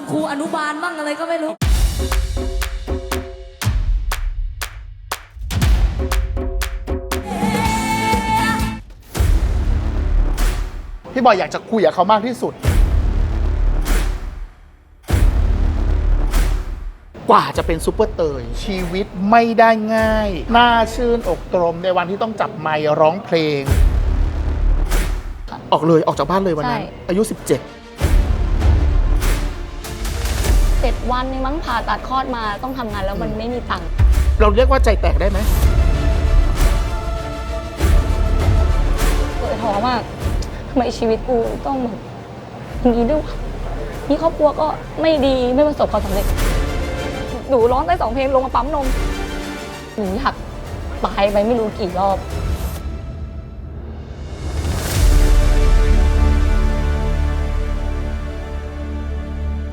คุณครูอนุบาลบ้างอะไรก็ไม่รู้พี่บอยอยากจะคุยกับเขามากที่สุด กว่าจะเป็นซูเปอร์เตย ชีวิตไม่ได้ง่าย น่าชื่นอกตรมในวันที่ต้องจับไมค์ร้องเพลง ออกเลยออกจากบ้านเลยวันนั้นใช่อายุ 17 วันนึงมั้งผ่าตัดคลอดมาต้องทำงานแล้วมันไม่มีตังค์ เราเรียกว่าใจแตกได้ไหม เปิดท้อมากทำไมชีวิตกูต้องแบบอย่างนี้ด้วยวะนี่ครอบครัวก็ไม่ดีไม่ประสบความสำเร็จ หนูร้องได้สองเพลงลงมาปั๊มนม หนูอยากตายไปไม่รู้กี่รอบ